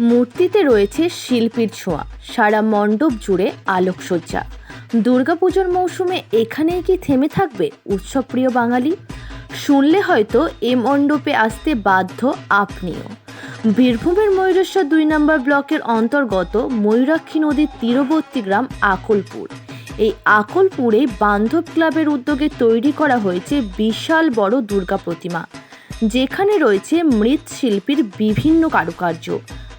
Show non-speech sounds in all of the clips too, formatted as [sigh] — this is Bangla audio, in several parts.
মূর্তিতে রয়েছে শিল্পীর ছোঁয়া, সারা মণ্ডপ জুড়ে আলোকসজ্জা। দুর্গাপুজোর মৌসুমে এখানেই কি থেমে থাকবে উৎসবপ্রিয় বাঙালি? শুনলে হয়তো এ মণ্ডপে আসতে বাধ্য আপনিও। বীরভূমের ময়ূরেশ্বর দুই নম্বর ব্লকের অন্তর্গত ময়ূরাক্ষী নদীর তীরবর্তী গ্রাম আকলপুর। এই আকলপুরে বান্ধব ক্লাবের উদ্যোগে তৈরি করা হয়েছে বিশাল বড় দুর্গা প্রতিমা, যেখানে রয়েছে মৃৎশিল্পীর বিভিন্ন কারুকার্য।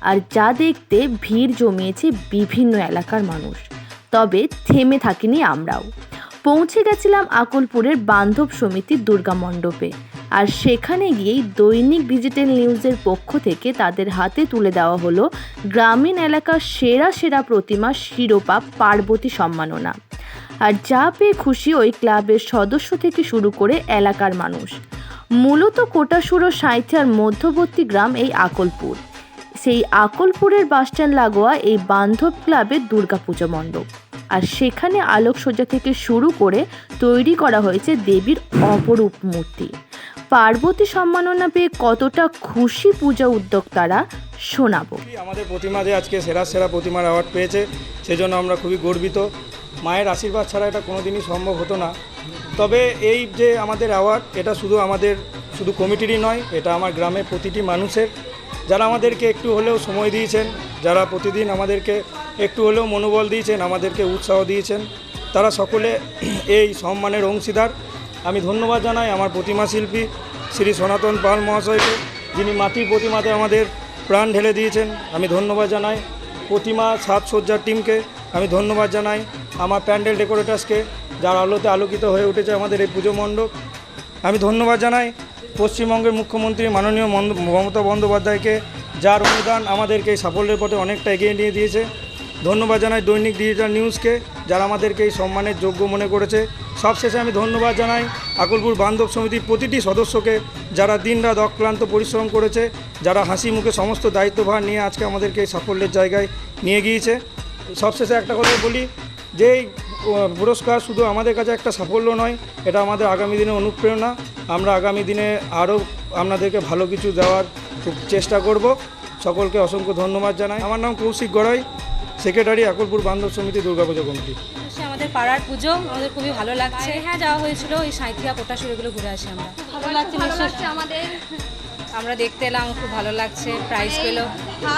আর যা দেখতে ভিড় জমিয়েছে বিভিন্ন এলাকার মানুষ। তবে থেমে থাকিনি আমরাও। পৌঁছে গেছিলাম আকলপুরের বান্ধব সমিতির দুর্গা মণ্ডপে। আর সেখানে গিয়েই দৈনিক ডিজিটাল নিউজের পক্ষ থেকে তাদের হাতে তুলে দেওয়া হলো গ্রামীণ এলাকার সেরা সেরা প্রতিমা শিরোপা পার্বতী সম্মাননা। আর যা পেয়ে খুশি ওই ক্লাবের সদস্য থেকে শুরু করে এলাকার মানুষ। মূলত কোটাসুর ও সাঁইথিয়ার মধ্যবর্তী গ্রাম এই আকলপুর। সেই আকলপুরের বাসস্ট্যান্ড লাগোয়া এই বান্ধব ক্লাবের দুর্গাপুজো মণ্ডপ। আর সেখানে আলোকসজ্জা থেকে শুরু করে তৈরি করা হয়েছে দেবীর অপরূপ মূর্তি। পার্বতী সম্মাননা পেয়ে কতটা খুশি পূজা উদ্যোক্তারা শোনাবো। আমাদের প্রতিমা যে আজকে সেরা সেরা প্রতিমার অ্যাওয়ার্ড পেয়েছে, সেজন্য আমরা খুবই গর্বিত। মায়ের আশীর্বাদ ছাড়া এটা কোনোদিনই সম্ভব হতো না। তবে এই যে আমাদের অ্যাওয়ার্ড এটা শুধু আমাদের, শুধু কমিটিরই নয়, এটা আমার গ্রামের প্রতিটি মানুষের। যারা আমাদেরকে একটু হলেও সময় দিয়েছেন, যারা প্রতিদিন আমাদেরকে একটু হলেও মনোবল দিয়েছেন, আমাদেরকে উৎসাহ দিয়েছেন, তারা সকলে [clears throat] এই সম্মানের অংশীদার। আমি ধন্যবাদ জানাই আমার প্রতিমা শিল্পী শ্রী সনাতন পাল মহাশয়কে, যিনি মাটির প্রতিমাতে আমাদের প্রাণ ঢেলে দিয়েছেন। আমি ধন্যবাদ জানাই প্রতিমা সাজসজ্জার টিমকে। আমি ধন্যবাদ জানাই আমার প্যান্ডেল ডেকোরেটার্সকে, যার আলোতে আলোকিত হয়ে উঠেছে আমাদের এই পুজো মণ্ডপ। আমি ধন্যবাদ জানাই পশ্চিমবঙ্গের মুখ্যমন্ত্রী মাননীয় মমতা বন্দ্যোপাধ্যায়কে, যার অনুদান আমাদেরকে এই সাফল্যের পথে অনেকটা এগিয়ে নিয়ে দিয়েছে। ধন্যবাদ জানাই দৈনিক ডিজিটাল নিউজকে যারা আমাদেরকে এই সম্মানের যোগ্য মনে করেছে। সবশেষে আমি ধন্যবাদ জানাই আকলপুর বান্ধব সমিতির প্রতিটি সদস্যকে, যারা দিনরাত অক্লান্ত পরিশ্রম করেছে, যারা হাসি মুখে সমস্ত দায়িত্বভার নিয়ে আজকে আমাদেরকে এই সাফল্যের জায়গায় নিয়ে গিয়েছে। সবশেষে একটা কথা বলি যে পুরস্কার শুধু আমাদের কাছে একটা সাফল্য নয় এটা আমাদের আগামী দিনে অনুপ্রেরণা। আমরা আগামী দিনে আরও আপনাদেরকে ভালো কিছু দেওয়ার খুব চেষ্টা করব। সকলকে অসংখ্য ধন্যবাদ জানাই। আমার নাম কৌশিক গড়াই সেক্রেটারি আকলপুর বান্ধব সমিতি দুর্গাপুজো কমিটি। আমাদের পাড়ার পুজো আমাদের খুবই ভালো লাগছে। হ্যাঁ যাওয়া হয়েছিল এই সাঁইথিয়া কোটাসুর এগুলো ঘুরে আসি আমরা। ভালো লাগছে আমাদের। আমরা দেখতে এলাম খুব ভালো লাগছে প্রাইজ পেল।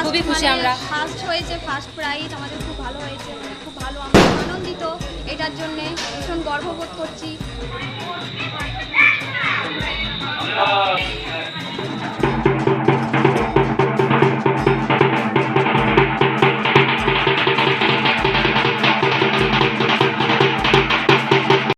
খুবই খুশি মানে আমরা। ফার্স্ট হয়েছে ফার্স্ট প্রাইজ আমাদের খুব ভালো হয়েছে। খুব ভালো আমরা আনন্দিত। এটার জন্য ভীষণ গর্ববোধ করছি।